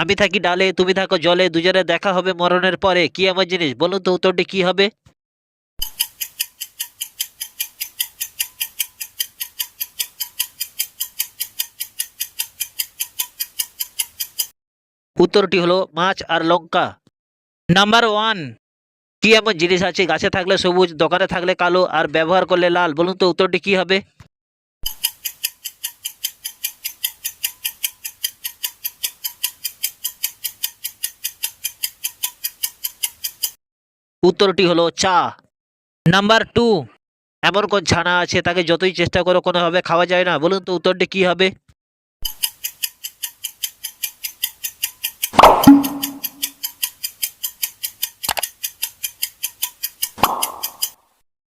আমি থাকি ডালে, তুমি থাকো জলে, দুজনে দেখা হবে মরণের পরে। কি এমন জিনিস? বলুন তো উত্তরটি কি হবে? উত্তরটি হলো মাছ আর লঙ্কা। নাম্বার ওয়ান, কি এমন জিনিস আছে? গাছে থাকলে সবুজ, দোকানে থাকলে কালো, আর ব্যবহার করলে লাল। বলুন তো উত্তরটি কি হবে? উত্তরটি হলো চা। নাম্বার টু, এমন কোন ছানা আছে তাকে যতই চেষ্টা করো কোনোভাবে খাওয়া যায় না। বলুন তো উত্তরটি কি হবে?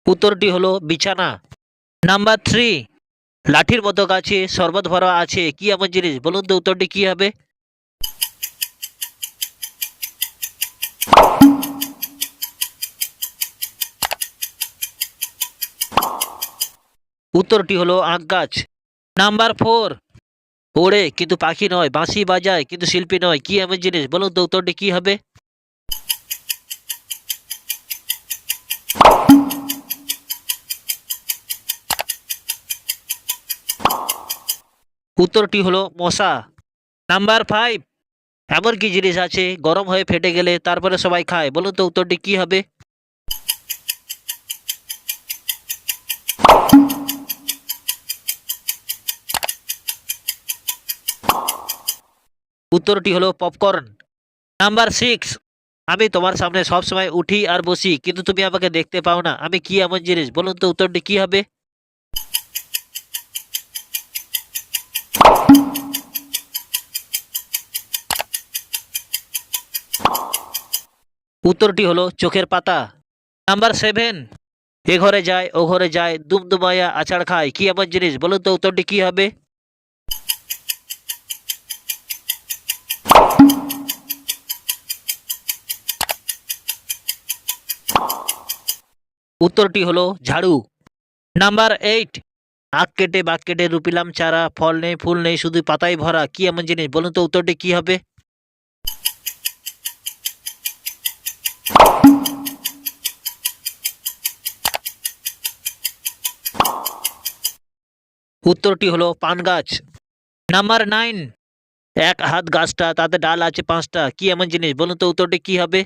উত্তরটি হলো বিছানা। নাম্বার থ্রি, লাঠির মতো গাছে শরবত ভরা আছে। কি এমন জিনিস? বলুন তো উত্তরটি কি হবে? উত্তরটি হলো আখ গাছ। নাম্বার ফোর ওড়ে কিন্তু পাখি নয়, বাঁশি বাজায়, কিন্তু শিল্পী নয়, কি এমন জিনিস? বলুন তো উত্তরটি কি হবে? উত্তরটি হলো মশা। নাম্বার ফাইভ এমন কি জিনিস আছে, গরম হয়ে ফেটে গেলে তারপরে সবাই খায়। বলুন তো উত্তরটি কি হবে? উত্তরটি হলো পপকর্ন নাম্বার সিক্স আমি তোমার সামনে সব সময় উঠি আর বসি, কিন্তু তুমি আমাকে দেখতে পাও না। আমি কি এমন জিনিস? বলুন তো উত্তরটি কি হবে? উত্তরটি হলো চোখের পাতা। নাম্বার সেভেন এ ঘরে যায়, ও ঘরে যায় দুমদুমায়া আছাড় খায়। কি এমন জিনিস? বলুন তো উত্তরটি কি হবে? উত্তরটি হলো ঝাড়ু। Number eight. আখ কেটে বাঘ কেটে রুপিলাম চারা, ফল নেই, ফুল নেই, শুধু পাতায় ভরা। কি এমন জিনিস? বলুন তো উত্তরটি কি হবে? উত্তরটি হলো পান গাছ। Number nine. এক হাত গাছটা, তাতে ডাল আছে পাঁচটা। কি এমন জিনিস? বলুন তো উত্তরটি কি হবে?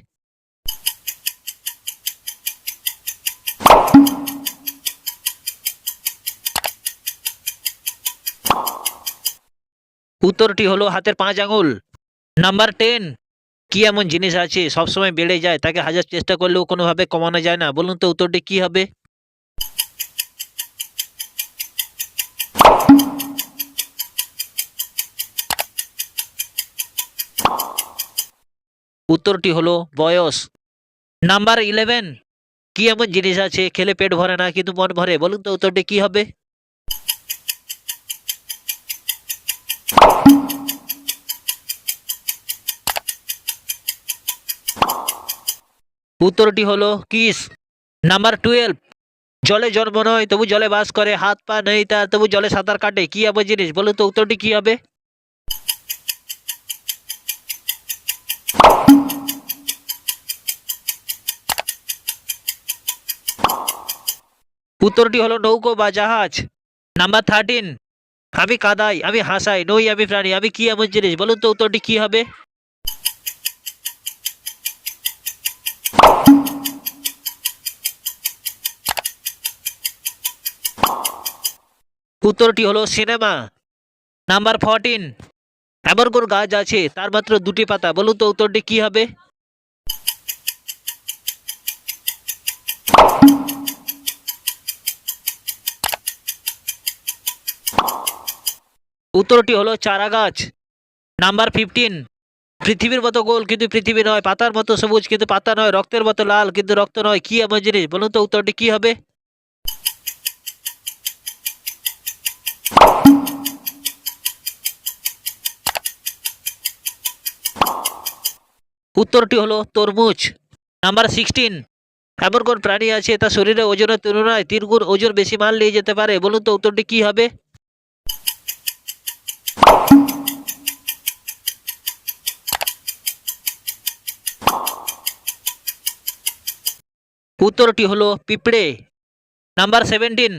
উত্তরটি হলো হাতের পাঁচ আঙুল। নাম্বার টেন কি এমন জিনিস আছে? সবসময় বেড়ে যায়, তাকে হাজার চেষ্টা করলেও কোনোভাবে কমানো যায় না। বলুন তো উত্তরটি কি হবে? উত্তরটি হলো বয়স। নাম্বার ইলেভেন কি এমন জিনিস আছে? খেলে পেট ভরে না, কিন্তু মন ভরে। বলুন তো উত্তরটি কি হবে? উত্তরটি হলো কিস। Number twelve. জলে জন্ম নয়, তবু জলে বাস করে, হাত পা নেই তার, তবু জলে সাঁতার কাটে। কি এমন জিনিস? বলুন তো উত্তরটি কি হবে? উত্তরটি হলো নৌকো বা জাহাজ। Number thirteen. আমি কাদাই, আমি হাসাই, নই আমি প্রাণী, আমি কি এমন জিনিস? বলুন তো উত্তরটি কি হবে? উত্তরটি হলো সিনেমা। নাম্বার ফোরটিন এমন কোন গাছ আছে, তার মাত্র দুটি পাতা। বলুন তো উত্তরটি কি হবে? উত্তরটি হলো চারা গাছ। নাম্বার ফিফটিন পৃথিবীর মতো গোল কিন্তু পৃথিবী নয়, পাতার মতো সবুজ কিন্তু পাতা নয়, রক্তের মতো লাল কিন্তু রক্ত নয়। কি এমন জিনিস? বলুন তো উত্তরটি কি হবে? উত্তরটি হলো তরমুজ। নাম্বার সিক্সটিন এমন কোন প্রাণী আছে তা শরীরে ওজনের তুলনায় তিনগুণ ওজন বেশি মাল নিয়ে যেতে পারে? বলুন তো উত্তরটি কি হবে? উত্তরটি হলো পিঁপড়ে। নাম্বার সেভেন্টিন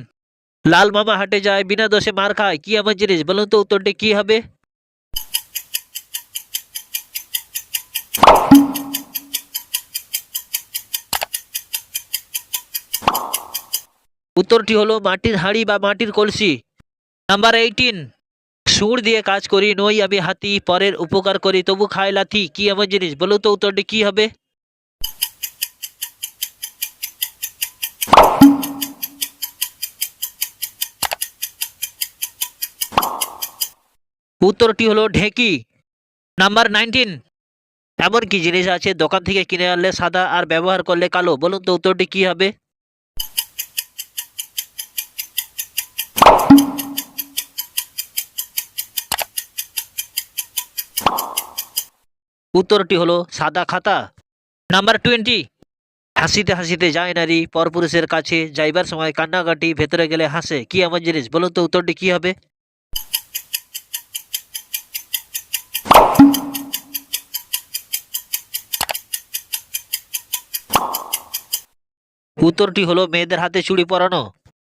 লাল মামা হাটে যায়, বিনা দোষে মার খায়, কি এমন জিনিস? বলুন তো উত্তরটি কি হবে? উত্তরটি হলো মাটির হাঁড়ি বা মাটির কলসি। নাম্বার এইটিন সুর দিয়ে কাজ করি, নই আমি হাতি, পরের উপকার করি, তবু খায় লাথি, কি এমন জিনিস? বলুন তো উত্তরটি কি হবে? উত্তরটি হলো ঢেকি। নাম্বার নাইনটিন এমন কি জিনিস আছে দোকান থেকে কিনে আনলে সাদা আর ব্যবহার করলে কালো? বলুন তো উত্তরটি কি হবে? উত্তরটি হলো সাদা খাতা। Number twenty. হাসিতে হাসিতে যায় নারী, পরপুরুষের কাছে যাইবার সময় কান্নাকাটি, ভেতরে গেলে হাসে। কি এমন জিনিস? বলুন তো উত্তরটি কি হবে? উত্তরটি হলো, মেয়েদের হাতে চুড়ি পরানো।